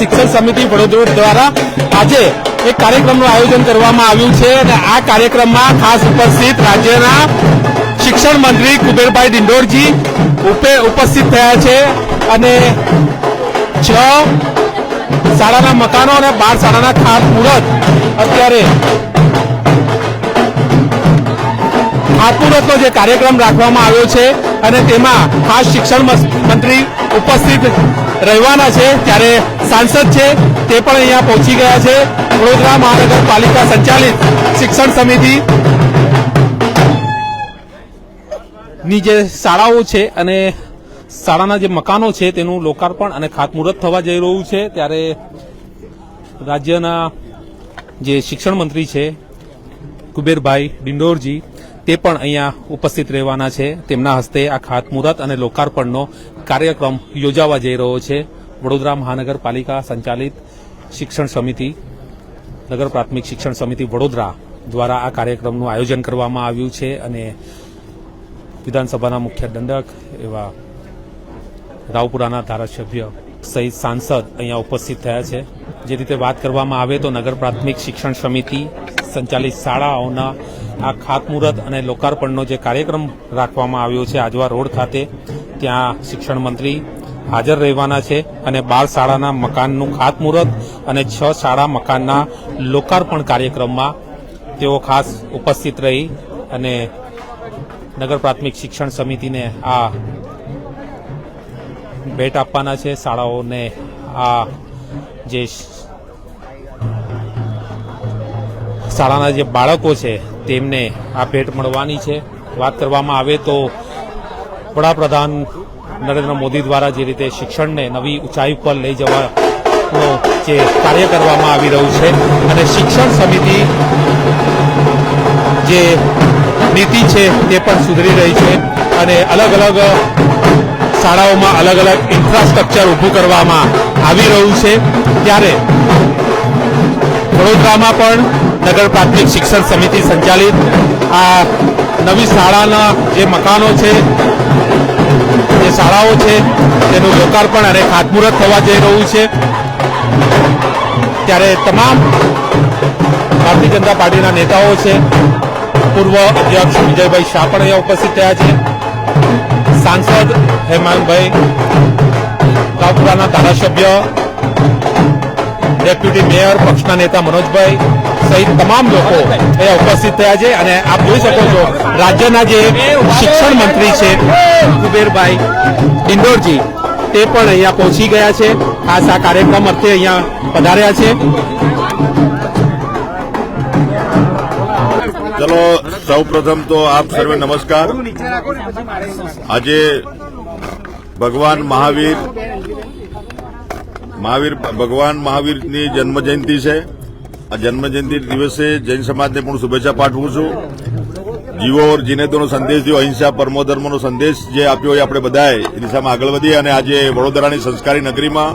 શિક્ષણ સમિતિ વડોદરા દ્વારા આજે એક કાર્યક્રમનું આયોજન કરવામાં આવ્યું છે અને આ કાર્યક્રમમાં ખાસ ઉપસ્થિત રાજ્યના શિક્ષણ મંત્રી કુબેરભાઈ ડિંડોરજી ઉપે ઉપસ્થિત થયા છે અને છ શાળાના મકાનો અને બાર શાળાના ખાતમુહૂર્ત અત્યારે ખાતમુહૂર્તનો જે કાર્યક્રમ રાખવામાં આવ્યો છે અને તેમાં ખાસ શિક્ષણ મંત્રી ઉપસ્થિત રહેવાના છે. ત્યારે સાંસદ છે, તે પણ અહીંયા પહોંચી ગયા છે. વડોદરા મહાનગરપાલિકા સંચાલિત શિક્ષણ સમિતિ. ની જે શાળાઓ છે અને શાળાના જે મકાનો છે, તેનું લોકાર્પણ અને ખાતમુહૂર્ત થવા જઈ રહ્યું છે. ત્યારે રાજ્યના જે શિક્ષણ મંત્રી છે, કુબેરભાઈ ડિંડોરજી તે પણ અહીંયા ઉપસ્થિત રહેવાના છે. તેમના હસ્તે આ ખાતમુહૂર્ત અને લોકાર્પણનો કાર્યક્રમ યોજાવા જઈ રહ્યો છે. વડોદરા મહાનગરપાલિકા સંચાલિત શિક્ષણ સમિતિ, નગર પ્રાથમિક શિક્ષણ સમિતિ વડોદરા દ્વારા આ કાર્યક્રમનું આયોજન કરવામાં આવ્યું છે અને વિધાનસભાના મુખ્ય દંડક એવા રાવપુરાના ધારાસભ્ય સહિત સાંસદ અહીંયા ઉપસ્થિત થયા છે. જે રીતે વાત કરવામાં આવે તો નગર પ્રાથમિક શિક્ષણ સમિતિ સંચાલિત શાળાઓના આ ખાતમુહૂર્ત અને લોકાર્પણનો જે કાર્યક્રમ રાખવામાં આવ્યો છે, આજવા રોડ ખાતે, ત્યાં શિક્ષણ મંત્રી હાજર રહેવાના છે અને બાર શાળાના મકાનનું ખાતમુહૂર્ત અને છ શાળા મકાનના લોકાર્પણ કાર્યક્રમમાં તેઓ ખાસ ઉપસ્થિત રહી અને નગર પ્રાથમિક શિક્ષણ સમિતિને આ ભેટ આપવાના છે. શાળાઓને આ જે શાળાના જે બાળકો છે, તેમને આ ભેટ મળવાની છે. વાત કરવામાં આવે તો વડાપ્રધાન નરેન્દ્ર મોદી દ્વારા જે રીતે શિક્ષણને નવી ઊંચાઈ ઉપર લઈ જવાનો જે કાર્ય કરવામાં આવી રહ્યું છે અને શિક્ષણ સમિતિ જે નીતિ છે તે પણ સુધરી રહી છે અને અલગ અલગ શાળાઓમાં અલગ અલગ ઇન્ફ્રાસ્ટ્રક્ચર ઊભું કરવામાં આવી રહ્યું છે. ત્યારે વડોદરામાં પણ નગર પ્રાથમિક શિક્ષણ સમિતિ સંચાલિત. આ નવી શાળાના જે મકાનો છે, જે શાળાઓ છે, તેનું લોકાર્પણ અને ખાતમુહૂર્ત થવા જઈ રહ્યું છે. ત્યારે તમામ ભારતીય જનતા પાર્ટીના નેતાઓ છે, પૂર્વ અધ્યક્ષ વિજયભાઈ શાહ પણ અહીંયા ઉપસ્થિત થયા છે. સાંસદ હેમાંગભાઈ રાવપુરાના ધારાસભ્ય, ડેપ્યુટી મેયર પક્ષના નેતા મનોજભાઈ સહિત તમામ લોકો એ ઉપસ્થિત થયા છે અને આપ જોઈ શકો છો, રાજ્યના જે શિક્ષણ મંત્રી છે, કુબેરભાઈ ઇન્દોરજી, તે પણ અહીંયા પહોંચી ગયા છે. ખાસ આ કાર્યક્રમ અર્થે અહીંયા પધાર્યા છે. ચલો સૌ પ્રથમ તો આપ સર્વે નમસ્કાર. આજે ભગવાન મહાવીર મહાવીર, ભગવાન મહાવીરની જન્મ જયંતિ છે. આ જન્મજયંતિ દિવસે જૈન સમાજને પણ શુભેચ્છા પાઠવું છું. જીવો ઓર જીને દોનો સંદેશ દિયો, અહિંસા પરમો ધર્મનો સંદેશ જે આપ્યો હોય આપણે બધાએ એ દિશામાં આગળ વધીએ અને આજે વડોદરાની સંસ્કારી નગરીમાં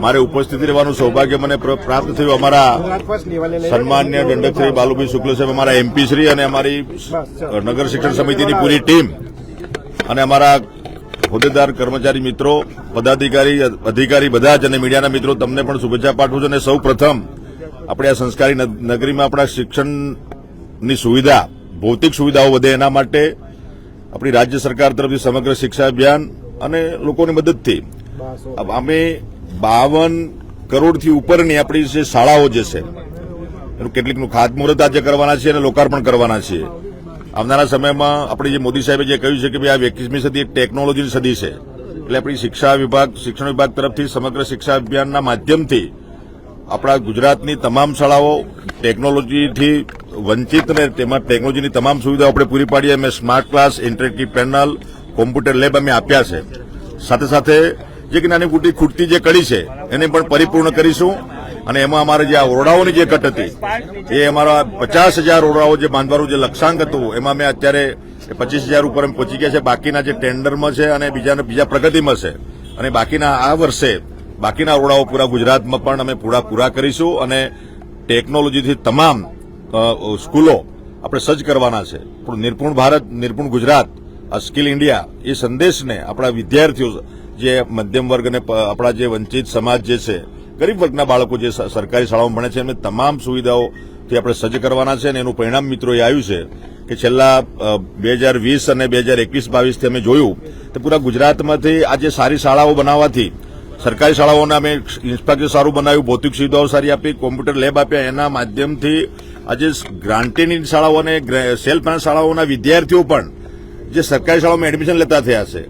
મારે ઉપસ્થિત રહેવાનું સૌભાગ્ય મને પ્ર- પ્રાપ્ત થયું. અમારા સન્માન્ય દંડક શ્રી બાલુભાઈ શુક્લ સાહેબ, અમારા એમપી શ્રી અને અમારી નગર શિક્ષણ સમિતિની પૂરી ટીમ અને અમારા હોદ્દેદાર, કર્મચારી મિત્રો, પદાધિકારી, અધિકારી બધા જ અને મીડિયાના મિત્રો, તમને પણ શુભેચ્છા પાઠવું છું. અને સૌ પ્રથમ આપણે આ સંસ્કારી નગ- નગરીમાં આપણા શિક્ષણની સુવિધા, ભૌતિક સુવિધાઓ વધે એના માટે આપણી રાજ્ય સરકાર તરફથી સમગ્ર શિક્ષા અભિયાન અને લોકોની મદદથી અમે બાવન કરોડથી ઉપરની આપણી જે શાળાઓ જે છે, એનું કેટલીકનું ખાતમુહૂર્ત આજે કરવાના છે અને લોકાર્પણ કરવાના છે આવનારા સમયમાં આપણે જે મોદી સાહેબે જે કહ્યું છે કે ભાઈ આ એકવીસમી સદી એક ટેકનોલોજીની સદી છે, એટલે આપણી શિક્ષા વિભાગ, શિક્ષણ વિભાગ તરફથી સમગ્ર શિક્ષા અભિયાનના માધ્યમથી આપણા ગુજરાતની તમામ શાળાઓ ટેકનોલોજીથી વંચિત ને તેમાં ટેકનોલોજીની તમામ સુવિધાઓ આપણે પૂરી પાડીએ. અમે smart class, interactive panel, computer lab અમે આપ્યા છે. સાથે સાથે જે કે નાની મોટી ખૂટતી જે કડી છે, એને પણ પરિપૂર્ણ કરીશું. અને એમાં અમારે જે આ ઓરડાઓની જે કટ હતી, એ અમારા પચાસ હજાર ઓરડાઓ જે બાંધવાનું જે લક્ષ્યાંક હતું, એમાં મેં અત્યારે પચીસ હજાર ઉપર પહોંચી ગયા છે. બાકીના જે ટેન્ડરમાં છે અને બીજા બીજા પ્રગતિમાં છે. અને બાકીના આ વર્ષે બાકીના ઓરડાઓ પૂરા ગુજરાતમાં પણ અમે પૂરા પૂરા કરીશું અને ટેકનોલોજીથી તમામ સ્કૂલો આપણે સજ્જ કરવાના છે. પણ નિર્પુણ ભારત, નિર્પુણ ગુજરાત, આ સ્કિલ ઇન્ડિયા એ સંદેશને આપણા વિદ્યાર્થીઓ જે મધ્યમ વર્ગ અને આપણા જે વંચિત સમાજ જે છે, ગરીબ વર્ગના બાળકો જે સરકારી શાળાઓમાં ભણે છે, એમને તમામ સુવિધાઓથી આપણે સજ્જ કરવાના છે અને એનું પરિણામ મિત્રો એ આવ્યું છે કે છેલ્લા બે હજાર વીસ અને બે હજાર એકવીસ બાવીસથી અમે જોયું તો પૂરા ગુજરાતમાંથી આજે સારી શાળાઓ બનાવવાથી સરકારી શાળાઓને અમે ઇન્ફ્રાસ્ટ્રક્ચર સારું બનાવ્યું, ભૌતિક સુવિધાઓ સારી આપી, કોમ્પ્યુટર લેબ આપ્યા. એના માધ્યમથી આજે ગ્રાન્ટેની શાળાઓ અને સેલ્ફ ફાઇનાન્સ શાળાઓના વિદ્યાર્થીઓ પણ જે સરકારી શાળાઓમાં એડમિશન લેતા થયા છે,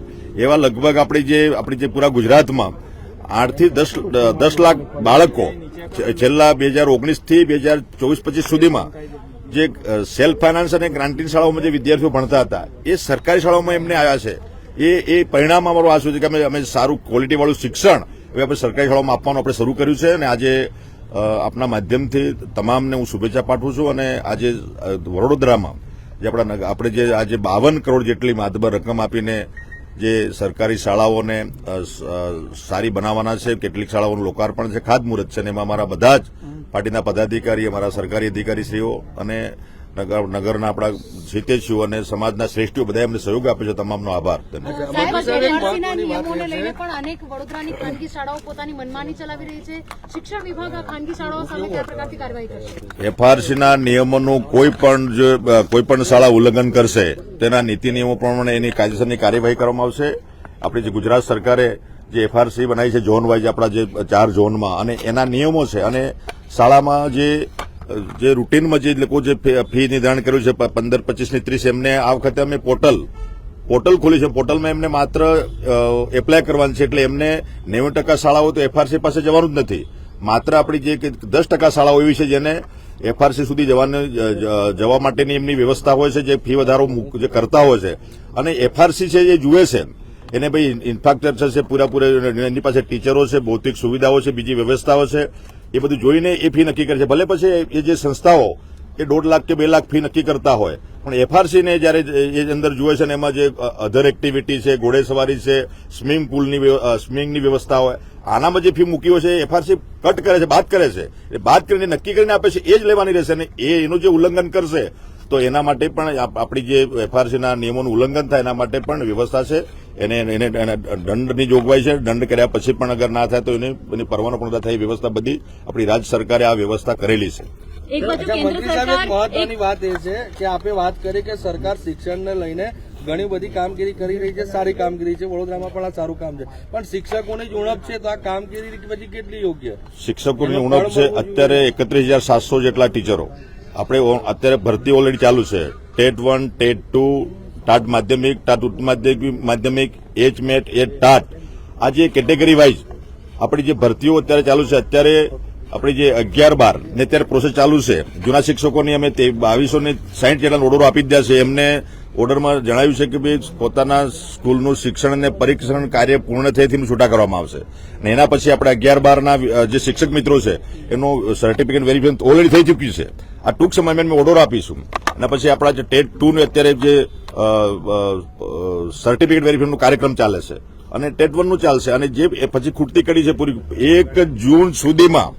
એવા લગભગ આપણી જે આપણી જે પૂરા ગુજરાતમાં આઠથી દસ દસ લાખ બાળકો છેલ્લા બે હજાર ઓગણીસથી બે હજાર ચોવીસ પચીસ સુધીમાં જે સેલ્ફ ફાઇનાન્સ અને ગ્રાન્ટીન શાળાઓમાં જે વિદ્યાર્થીઓ ભણતા હતા, એ સરકારી શાળાઓમાં એમને આવ્યા છે. એ એ પરિણામ અમારું આ સુધી છે કે અમે અમે સારું ક્વોલિટીવાળું શિક્ષણ હવે આપણે સરકારી શાળાઓમાં આપવાનું આપણે શરૂ કર્યું છે અને આજે આપના માધ્યમથી તમામને હું શુભેચ્છા પાઠવું છું અને આજે વડોદરામાં જે આપણા આપણે જે આજે બાવન કરોડ જેટલી માતબર રકમ આપીને જે સરકારી શાળાઓને સારી બનાવવાના છે કેટલીક શાળાઓનું લોકાર્પણ છે ખાતમુહૂર્ત છે અને એમાં અમારા બધા જ પાર્ટીના પદાધિકારી અમારા સરકારી અધિકારીશ્રીઓ અને નગરના આપણા હિતેશીઓ અને સમાજના શ્રેષ્ઠીઓ બધા એમને સહયોગ આપ્યો છે. તમામનો આભાર. અનેક વડોદરાની ખાનગી શાળાઓ પોતાની મનમાની ચલાવી રહી છે. શિક્ષણ વિભાગ આ ખાનગી શાળાઓ સામે કયા પ્રકારની કાર્યવાહી કરશે? એફઆરસીના નિયમોનું કોઈ પણ જો કોઈ પણ શાળા ઉલ્લંઘન કરશે તેના નીતિ નિયમો પ્રમાણે એની કાયદેસરની કાર્યવાહી કરવામાં આવશે. આપણી જે ગુજરાત સરકારે જે એફઆરસી બનાવી છે ઝોન વાઇઝ આપણા જે ચાર ઝોનમાં અને એના નિયમો છે અને શાળામાં જે જે રૂટીનમાં જે લોકો જે ફી નિર્ધારણ કર્યું છે પંદર પચીસ ને ત્રીસ, એમને આ વખતે અમે પોર્ટલ પોર્ટલ ખોલી છે. પોર્ટલમાં એમને માત્ર એપ્લાય કરવાનું છે એટલે એમને નેવું ટકા શાળાઓ તો એફઆરસી પાસે જવાનું જ નથી. માત્ર આપણી જે દસ ટકા શાળાઓ એવી છે જેને એફઆરસી સુધી જવાની જવા માટેની એમની વ્યવસ્થા હોય છે, જે ફી વધારો જે કરતા હોય છે. અને એફઆરસી છે જે જુએ છે એને ભાઈ ઇન્ફ્રાસ્ટ્રક્ચર છે, પૂરેપૂરે એની પાસે ટીચરો છે, ભૌતિક સુવિધાઓ છે, બીજી વ્યવસ્થાઓ છે. એ બધું જોઈને એ ફી નક્કી કરે છે. ભલે પછી એ જે સંસ્થાઓ, એ દોઢ લાખ કે બે લાખ ફી નક્કી કરતા હોય, પણ એફઆરસીને જ્યારે એ અંદર જુએ છે ને એમાં જે અધર એક્ટિવિટી છે, ઘોડેસવારી છે સ્વિમિંગ પુલની સ્વિમિંગની વ્યવસ્થા હોય, આનામાં જે ફી મૂકી હોય છે એફઆરસી કટ કરે છે, બાદ કરે છે. એ બાદ કરીને નક્કી કરીને આપે છે, એ જ લેવાની રહેશે અને એ એનું જે ઉલ્લંઘન કરશે, તો એના માટે પણ આપણી જે એફઆરસીના નિયમોનું ઉલ્લંઘન થાય એના માટે પણ વ્યવસ્થા છે. એને એને એને દંડની જોગવાઈ છે. દંડ કર્યા પછી પણ અગર ના થાય તો એને એની પરવાનો પણ થાય એ વ્યવસ્થા બધી આપણી રાજ્ય સરકારે આ વ્યવસ્થા કરેલી છે. એક મહત્વની વાત એ છે કે આપે વાત કરી કે સરકાર શિક્ષણને લઈને ઘણી બધી કામગીરી કરી રહી છે. સારી કામગીરી છે. વડોદરામાં પણ આ સારું કામ છે. પણ શિક્ષકોની જ ઉણપ છે તો આ કામગીરી પછી કેટલી યોગ્ય? શિક્ષકોની ઉણપ છે અત્યારે એકત્રીસ હજાર સાતસો જેટલા ટીચરો. આપણે અત્યારે ભરતી ઓલરેડી ચાલુ છે. TET one TET two TAT માધ્યમિક, ટાટ ઉચ્ચ માધ્યમિક એચ મેટ એચ ટાટ આ જે કેટેગરી વાઇઝ આપણી જે ભરતીઓ અત્યારે ચાલુ છે, અત્યારે આપણી જે અગિયાર બાર ને અત્યારે પ્રોસેસ ચાલુ છે. જૂના શિક્ષકોની અમે તે બાવીસો ને સાહીઠ જેટલા ઓર્ડરો આપી દીધા છે. એમને ઓર્ડરમાં જણાવ્યું છે કે ભાઈ પોતાના સ્કૂલનું શિક્ષણ અને પરીક્ષણ કાર્ય પૂર્ણ થઈથી છૂટા કરવામાં આવશે. અને એના પછી આપણે અગિયાર બારના જે શિક્ષક મિત્રો છે, એનું સર્ટિફિકેટ વેરિફિકેશન ઓલરેડી થઈ ચૂક્યું છે. આ ટૂંક સમયમાં અમે ઓર્ડર આપીશું. અને પછી આપણા જે ટેટ ટુ ને અત્યારે જે સર્ટિફિકેટ વેરિફિકેશનનો કાર્યક્રમ ચાલે છે. અને ટેટ વનનું ચાલશે. અને જે પછી ખૂટતી કડી છે પૂરી એક જૂન સુધીમાં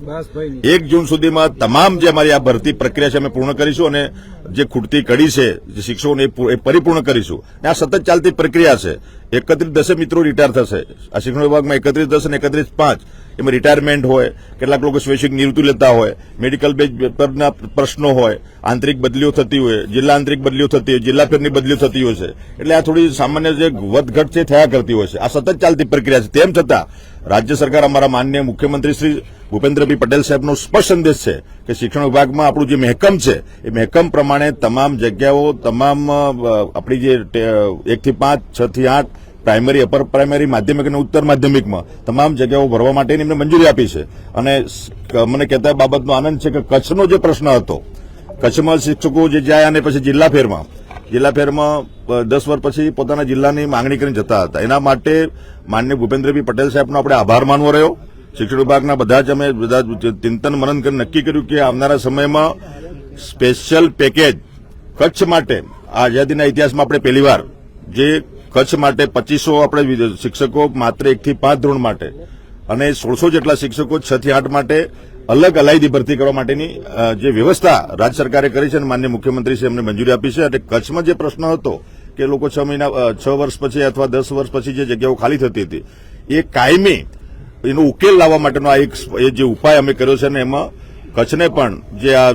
એક જૂન સુધીમાં તમામ જે અમારી આ ભરતી પ્રક્રિયા છે અમે પૂર્ણ કરીશું અને જે ખૂટતી કડી છે જે શિક્ષકોને એ પરિપૂર્ણ કરીશું. અને આ સતત ચાલતી પ્રક્રિયા છે. એકત્રીસ દસે મિત્રો રિટાયર થશે. આ શિક્ષણ વિભાગમાં એકત્રીસ દસ અને એકત્રીસ પાંચ. એમાં રિટાયરમેન્ટ હોય, કેટલાક લોકો સ્વૈચ્છિક નિવૃત્તિ લેતા હોય મેડિકલ બેઝ પરના પ્રશ્નો હોય, આંતરિક બદલીઓ થતી હોય, જિલ્લા આંતરિક બદલીઓ થતી હોય, જિલ્લા ફેરની બદલીઓ થતી હોય છે. એટલે આ થોડી સામાન્ય જે વધઘટ છે થયા કરતી હોય છે. આ સતત ચાલતી પ્રક્રિયા છે. તેમ છતાં, રાજ્ય સરકાર અમારા માન્ય મુખ્યમંત્રી શ્રી ભૂપેન્દ્રભાઈ પટેલ સાહેબનો સ્પષ્ટ સંદેશ છે કે શિક્ષણ વિભાગમાં આપણું જે મહેકમ છે, એ મહેકમ પ્રમાણે તમામ જગ્યાઓ, તમામ આપણી જે એકથી પાંચ, છ થી આઠ પ્રાઇમરી, અપર પ્રાઇમરી, માધ્યમિક અને ઉત્તર માધ્યમિકમાં તમામ જગ્યાઓ ભરવા માટેની એમને મંજૂરી આપી છે. અને મને કહેતા બાબતનો આનંદ છે કે કચ્છનો જે પ્રશ્ન હતો, કચ્છમાં શિક્ષકો જે જાય અને પછી જિલ્લા ફેરમાં જિલ્લા ફેરમાં દસ વર્ષ પછી પોતાના જિલ્લાની માંગણી કરીને જતા હતા. એના માટે માન્ય ભૂપેન્દ્રભાઈ પટેલ સાહેબનો આપણે આભાર માનવો રહ્યો. શિક્ષણ વિભાગના બધા જ અમે બધા ચિંતન મનન કરીને નક્કી કર્યું કે આવનારા સમયમાં સ્પેશિયલ પેકેજ કચ્છ માટે આઝાદીના ઇતિહાસમાં આપણે પહેલીવાર જે કચ્છ માટે પચીસો આપણે શિક્ષકો માત્ર એકથી પાંચ ધોરણ માટે અને સોળસો જેટલા શિક્ષકો છ થી આઠ માટે અલગ અલાયદી ભરતી કરવા માટેની જે વ્યવસ્થા રાજ્ય સરકારે કરી છે અને માન્ય મુખ્યમંત્રી છે એમને મંજૂરી આપી છે. અને કચ્છમાં જે પ્રશ્ન હતો કે લોકો છ મહિના છ વર્ષ પછી અથવા દસ વર્ષ પછી જે જગ્યાઓ ખાલી થતી હતી, એ કાયમી એનો ઉકેલ લાવવા માટેનો આ એક જે ઉપાય અમે કર્યો છે ને એમાં કચ્છને પણ જે આ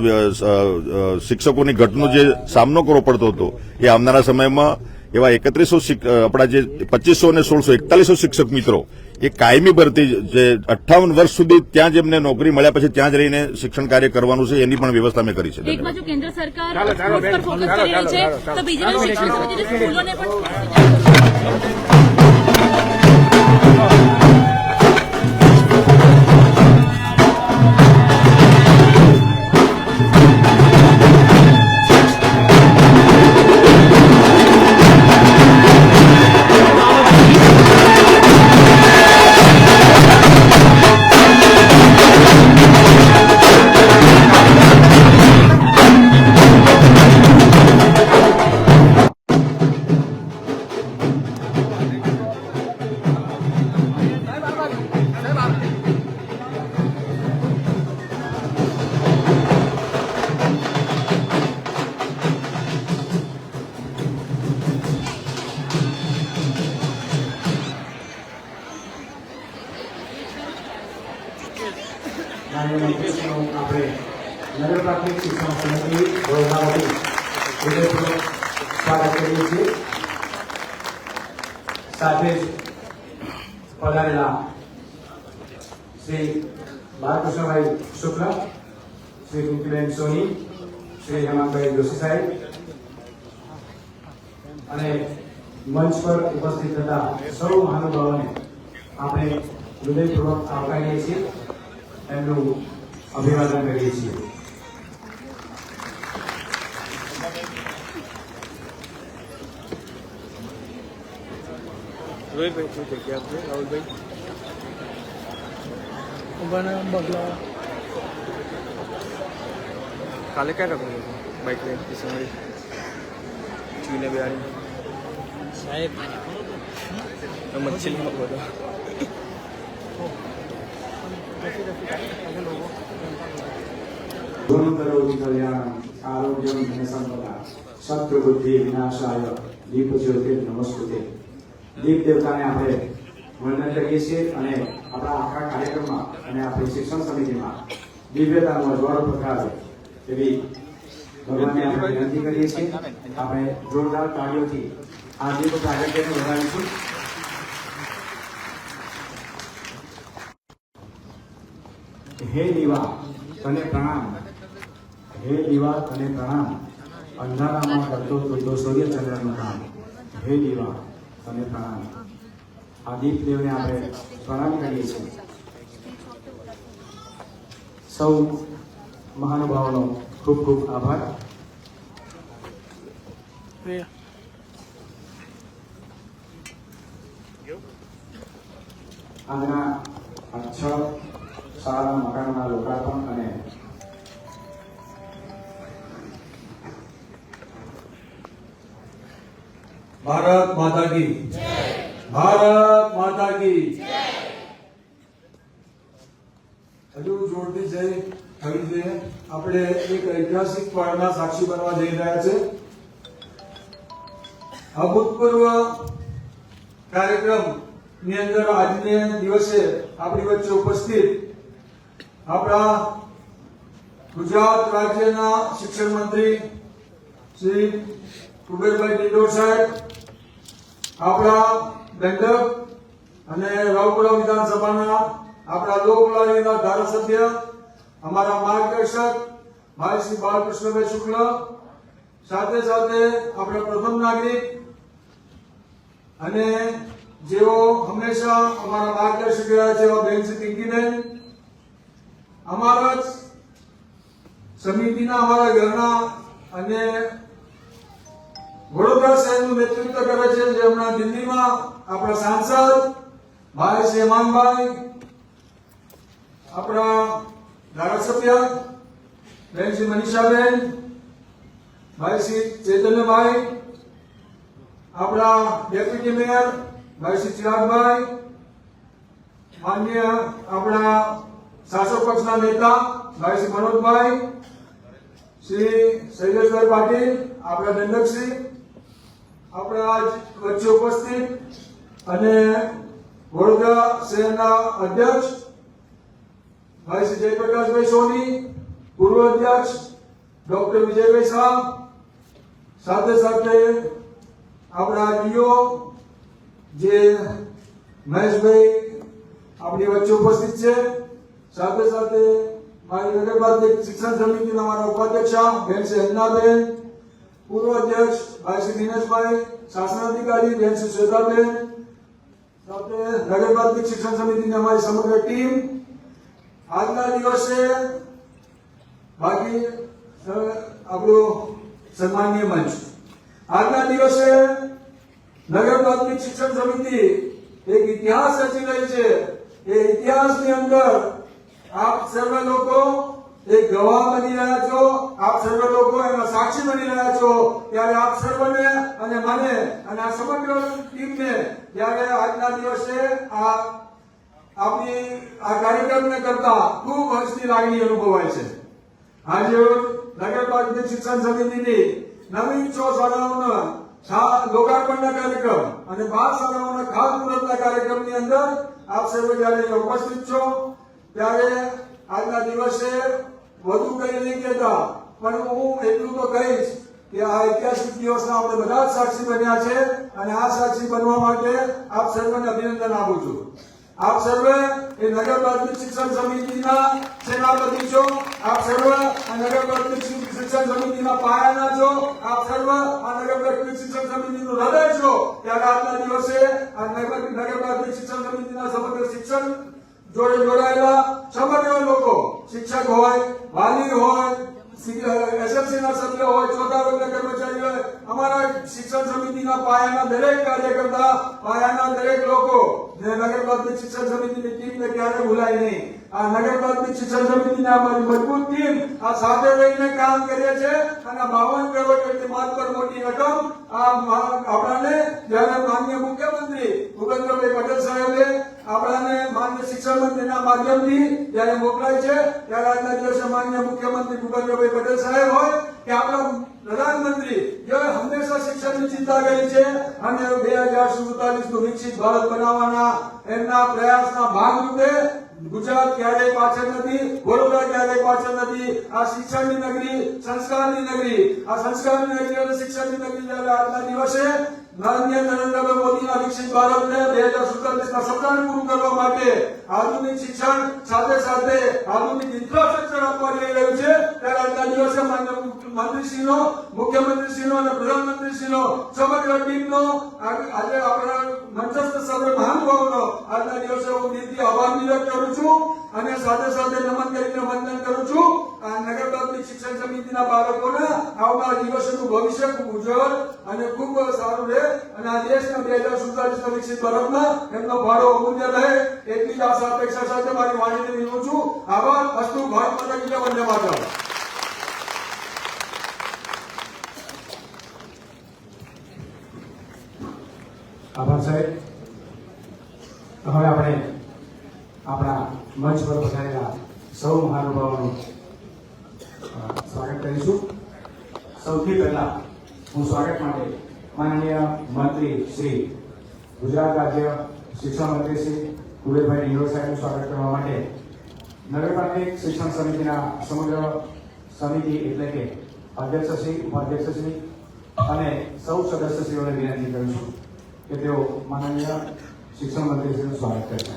શિક્ષકોની ઘટનો જે સામનો કરવો પડતો હતો, એ આવનારા સમયમાં એવા એકત્રીસો આપણા જે પચીસો અને સોળસો એકતાલીસો શિક્ષક મિત્રો એ કાયમી ભરતી જે અઠ્ઠાવન વર્ષ સુધી ત્યાં જ એમને નોકરી મળ્યા પછી ત્યાં જ રહીને શિક્ષણ કાર્ય કરવાનું છે એની પણ વ્યવસ્થા અમે કરી છે. એક બાજુ કેન્દ્ર સરકાર પર ફોકસ કરી રહી છે તો બીજી બાજુ શિક્ષણ સ્કૂલોને પણ પ્રાથમિક શિક્ષણ સમિતિ વડોદરામાંથી હૃદયપૂર્વક સ્વાગત કરીએ છીએ સાથે જ પધારેલા શ્રી બાલકૃષ્ણભાઈ શુક્લ શ્રી પિંકીબેન સોની શ્રી હેમંતભાઈ જોશી સાહેબ અને મંચ પર ઉપસ્થિત થતા સૌ મહાનુભાવોને આપણે હૃદયપૂર્વક આવકારીએ છીએ એમનું અભિવાદન કરીએ છીએ રોહિતભાઈ શું જગ્યા આપજો રાહુલભાઈ? કાલે ક્યાં રખડું બાઇક લઈને કિશનભાઈ ચૂને બિહારી સાહેબ મચ્છી બધો ગુણ કરોતિ કલ્યાણ આરોગ્યમ ધન સંપદા. શત્રુ બુદ્ધિ વિનાશાય. દીપ જ્યોતિ નમસ્કૃતે દીપ દેવતાને આપણે વંદન કરીએ છીએ અને આપણા આખા કાર્યક્રમમાં અને આપણી શિક્ષણ સમિતિમાં દિવ્યતાનો અજવાળો પ્રકારે એવી ભગવાનને આપણે વિનંતી કરીએ છીએ. આપણે જોરદાર તાળીઓથી આ દીપ પ્રાગટ્યને વધારીશું. હે દીવા તને પ્રણામ. હે દીવા તને પ્રણામ. અંધારામાં કરતો તો સૂર્યચંદ્રનું કામ. હે દીવા તને પ્રણામ આ દીપદેવને આપણે પ્રણામ કરીએ છીએ. સૌ મહાનુભાવોનો ખૂબ ખૂબ આભાર. આજના છ શાળા મકાનના લોકાર્પણ અને ભારત માતા કી ભારત માતા કી હજુ જોડતી જોઈએ. આપણે એક ઐતિહાસિક પળના સાક્ષી બનવા જઈ રહ્યા છે. અભૂતપૂર્વ કાર્યક્રમની અંદર આજને દિવસે આપણી વચ્ચે ઉપસ્થિત આપણા ગુજરાત રાજ્યના શિક્ષણ મંત્રી શ્રી કુબેરભાઈ ડિંડોર સાહેબ, આપણા દંડક અને રાવપુરા વિધાનસભાના આપણા લોકલાડીના ધારાસભ્ય, અમારા માર્ગદર્શક, ભાઈ શ્રી બાલકૃષ્ણભાઈ શુક્લ, સાથે સાથે આપણા પ્રથમ નાગરિક અને જેઓ હંમેશા અમારા માર્ગદર્શક રહ્યા છે, એવા શ્રી પિંકીબેન. અમારા જ સમિતિના, અમારા ઘરના અને વડોદરા શહેરનું નેતૃત્વ કરે છે જે હમણાં દિલ્હીમાં આપણા સાંસદ ભાઈ શ્રી હેમાંગભાઈ આપણા ધારાસભ્ય બેન શ્રી મનીષાબેન, ભાઈ શ્રી ચૈતન્યભાઈ, આપણા ડેપ્યુટી મેયર ભાઈ શ્રી ચિરાગભાઈ, માન્ય આપણા શાસક પક્ષના નેતા ભાઈ શ્રી મનોજભાઈ, શ્રી શૈલેષભાઈ પાટીલ, આપણા દંડકશ્રી આપણા આજ વચ્ચે ઉપસ્થિત અને વડોદરા શહેરના અધ્યક્ષ ભાઈ શ્રી જયપ્રકાશભાઈ સોની, પૂર્વ અધ્યક્ષ ડોક્ટર વિજયભાઈ શાહ, સાથે સાથે આપણા ડીઓ જે મહેશભાઈ આપણી વચ્ચે ઉપસ્થિત છે. સાથે સાથે મારી નગરપાલિકા શિક્ષણ સમિતિના મારા ઉપાધ્યક્ષ બેન શ્રી અંજનાબેન પૂર્વ અધ્યક્ષ ભાઈ શ્રી દિનેશભાઈ શાસનાધિકારી બેન શ્રી શ્વેતાબેન, સાથે પ્રાથમિક શિક્ષણ સમિતિની અમારી સમગ્ર ટીમ. આજના દિવસે બાકી આપણું સન્માનીય મંચ. આજના દિવસે નગર પ્રાથમિક શિક્ષણ સમિતિ એક ઇતિહાસ રચી રહી છે. એ ઇતિહાસની અંદર આપ સર્વે લોકો એક ગવાહ બની રહ્યા છો, આપ સર્વ લોકો એમાં સાક્ષી બની રહ્યા છો. ત્યારે આપ સર્વને અને મને અને આ સમગ્ર ટીમને ત્યારે આજના દિવસે આ આપની આ કાર્યક્રમને કરતા ખૂબ હર્ષની લાગણી અનુભવાય છે. આજે નગરપાલિકા શિક્ષણ સમિતિની નવી છ શાળાઓના લોકાર્પણના કાર્યક્રમ અને બાર શાળાઓના ખાતમુહૂર્તના કાર્યક્રમની અંદર આપ સર્વે જ્યારે ઉપસ્થિત છો, ત્યારે આજના દિવસે વધુ કંઈ નહીં કહેતા, પણ હું એટલું તો કહીશ કે આ ઐતિહાસિક દિવસના આપણે બધા જ સાક્ષી બન્યા છે અને આ સાક્ષી બનવા માટે આપ સર્વને અભિનંદન આપું છું. આપ સર્વે એ નગર પ્રાથમિક શિક્ષણ સમિતિના સેનાપતિ છો, આપ સર્વ આ નગર પ્રાથમિક શિક્ષણ સમિતિના પાયાના છો, આપ સર્વ આ નગર પ્રાથમિક શિક્ષણ સમિતિનું હૃદય છો, ત્યારે આજના દિવસે આ નગર નગર પ્રાથમિક શિક્ષણ સમિતિના સમગ્ર શિક્ષણ જોડે જોડાયેલા સમગ્ર લોકો શિક્ષક હોય વાલી હોય એસએમસી ના સભ્ય હોય ચોથા વર્ગના કર્મચારી હોય, અમારા શિક્ષણ સમિતિના પાયાના દરેક કાર્યકર્તા, પાયાના દરેક લોકો જે શિક્ષણ સમિતિની ટીમને ક્યારે ભૂલાય નહીં. આ નગર શિક્ષણ સમિતિની અમારી મજબૂત ટીમ આ સાથે રહીને કામ કરીએ છે અને બાવન કરોડ જેટલી માલ પર મોટી રકમ આ આપણાને જ્યારે માનનીય મુખ્યમંત્રી ભૂપેન્દ્રભાઈ પટેલ સાહેબે આપણાને માન્ય શિક્ષણ મંત્રીના માધ્યમથી જ્યારે મોકલાય છે, ત્યારે આજના દિવસે માન્ય મુખ્યમંત્રી ભૂપેન્દ્રભાઈ પટેલ સાહેબ હોય કે આપણા પ્રધાનમંત્રી, જે હંમેશા શિક્ષણની ચિંતા કરી છે અને બે હજાર સુડતાલીસનું વિકસિત ભારત બનાવવાના એમના પ્રયાસના ભાગરૂપે ગુજરાત ક્યારેય પાછળ નથી, વડોદરા ક્યારેય પાછળ નથી. આ શિક્ષણની નગરી સંસ્કારની નગરી, આ સંસ્કારની નગરી અને શિક્ષણની નગરી જ્યારે આજના દિવસે માનનીય નરેન્દ્રભાઈ મોદીના વિકસિત ભારતને બે હજાર સુડતાલીસના સપનાને પૂરું કરવા માટે આધુનિક શિક્ષણ સાથે સાથે આધુનિક ઇન્ફ્રાસ્ટ્રક્ચર આપવા રહ્યું છે. ત્યારે આજના દિવસે માન્ય મંત્રીશ્રીનો, મુખ્યમંત્રીશ્રીનો અને પ્રધાનમંત્રીશ્રીનો સમગ્ર ટીમનો આજે આપણા મંચસ્થ સર્વે મહાનુભાવનો આજના દિવસે હું દિલથી આભાર કરું છું અને સાથે સાથે નમન કરીને વંદન કરું છું. આ નગર પ્રાથમિક શિક્ષણ સમિતિના બાળકોના આવનાર દિવસોનું ભવિષ્ય ખૂબ ઉજ્જવળ અને ખૂબ સારું રહે અને આ દેશના બે હજાર સુડતાલીસ વિકસિત ભારતમાં એમનો ભારો અમૂલ્ય રહે એટલી જ આશા, અપેક્ષા સાથે મારી વાણીને વિનું છું. આભાર. અસ્તુ. ભારત માતા વંદે માતરમ. આભાર સાહેબ. હવે આપણે આપણા મંચ પર પધારેલા સૌ મહાનુભાવોનું સ્વાગત કરીશું. સૌથી પહેલા હું સ્વાગત માટે માનનીય મંત્રી શ્રી ગુજરાત રાજ્ય શિક્ષણ મંત્રી શ્રી કુબેરભાઈ ડિંડોર સાહેબનું સ્વાગત કરવા માટે નગરપાલિક શિક્ષણ સમિતિના સમગ્ર સમિતિ એટલે કે અધ્યક્ષશ્રી ઉપાધ્યક્ષશ્રી અને સૌ સદસ્યશ્રીઓને વિનંતી કરું છું. કે તેઓ માનનીય શિક્ષણ મંત્રીશ્રીનું સ્વાગત કરશે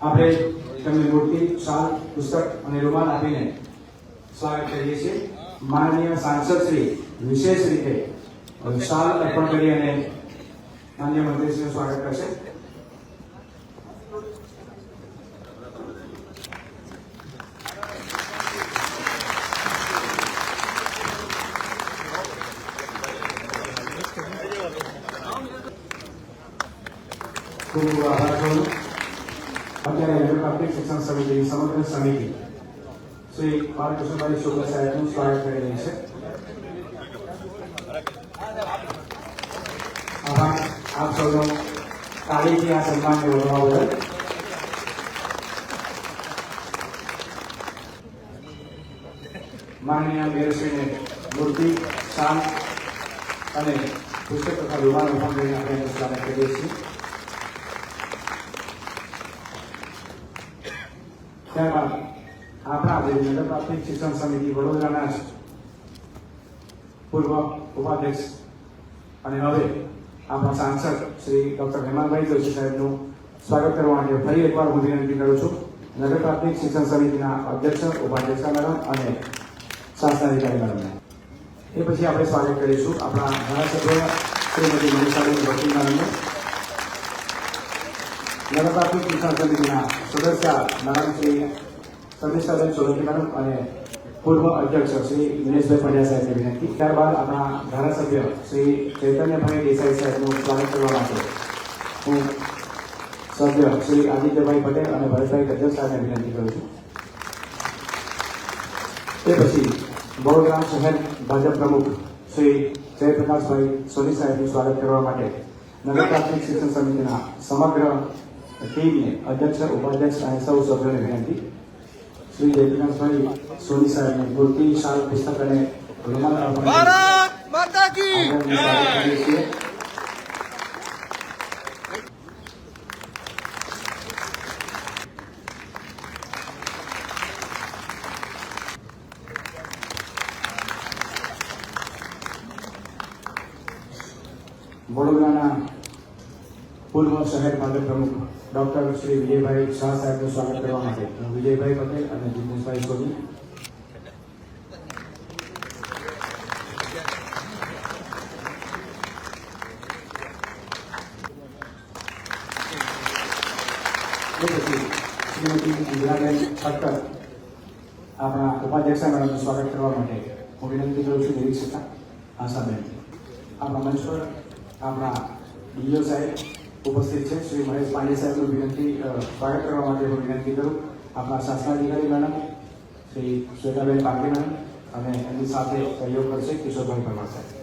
આપણે તેમને મૂર્તિ, શાલ, પુસ્તક અને રૂમાલ આપીને સ્વાગત કરીએ છીએ. માનનીય સાંસદ શ્રી વિશેષ રીતે શાલ અર્પણ કરી અને માન્ય મંત્રીશ્રીનું સ્વાગત કરશે. છું અત્યારે પ્રાથમિક શિક્ષણ સમિતિની સમગ્ર સમિતિ. શ્રી બાલકૃષ્ણભાઈ શુક્લ સાહેબનું સ્વાગત કરી રહી છે. આભાર. આપ સૌનો તાળીથી આ સન્માનને વધારવા બદલ. માનનીય મેયરશ્રીને મૂર્તિ શાંત અને પુસ્તક તથા અર્પણ કરીને આપણે સ્વાગત કરીએ છીએ. ત્યારબાદ આપણા જે નગર પ્રાથમિક શિક્ષણ સમિતિ વડોદરાના પૂર્વ ઉપાધ્યક્ષ અને હવે આપણા સાંસદ શ્રી ડોક્ટર હેમાંતભાઈ જોશી સાહેબનું સ્વાગત કરવા માટે ફરી એકવાર હું વિનંતી કરું છું. નગર પ્રાથમિક શિક્ષણ સમિતિના અધ્યક્ષ, ઉપાધ્યક્ષ મેડમ અને શાસનાધિકારી મેડમને. એ પછી આપણે સ્વાગત કરીશું આપણા ધારાસભ્ય શ્રીમતી મનીષાબેન વકીલ મેડમને. નગર પ્રાથમિક શિક્ષણ સમિતિના સદસ્ય મેડમ શ્રી સમીક્ષાબેન સોલંકી મેડમ અને પૂર્વ અધ્યક્ષ શ્રી દિનેશભાઈ પંડ્યા સાહેબની વિનંતી. ત્યારબાદ આપણા ધારાસભ્ય શ્રી ચૈતન્યભાઈ દેસાઈ સાહેબનું સ્વાગત કરવા માટે હું સભ્ય શ્રી આદિત્યભાઈ પટેલ અને ભરતભાઈ ગજ્જર સાહેબને વિનંતી કરું છું. તે પછી વડોદરા શહેર ભાજપ પ્રમુખ શ્રી જયપ્રકાશભાઈ સોની સાહેબનું સ્વાગત કરવા માટે નગર પ્રાથમિક શિક્ષણ સમિતિના સમગ્ર ટીમને અધ્યક્ષ ઉપાધ્યક્ષ અને સૌ સભ્યોને વિનંતી શ્રી જયપ્રકાશભાઈ સોની સાહેબને મૂર્તિ શાલ પુસ્તક અને વડોદરાના પૂર્વ શહેર ભાજપ પ્રમુખ ડોક્ટર શ્રી વિજયભાઈ શાહ સાહેબનું સ્વાગત કરવા માટે. હું વિજયભાઈ પટેલ અને જિગ્નેશભાઈ સોની. શ્રીમતી આપણા ઉપાધ્યક્ષ મેડમનું સ્વાગત કરવા માટે હું વિનંતી કરું છું નિરીક્ષકા આશાબેન. આપણા મંચ પર આપણા ડીઓ સાહેબ ઉપસ્થિત છે. શ્રી મહેશ પાંડે સાહેબનું વિનંતી સ્વાગત કરવા માટે હું વિનંતી કરું. આપણા શાસનાધિકારી મેડમ, શ્રી શ્વેતાબેન પાટીલ મેડમ, અને એમની સાથે સહયોગ કરશે કિશોરભાઈ પરમાર સાહેબ.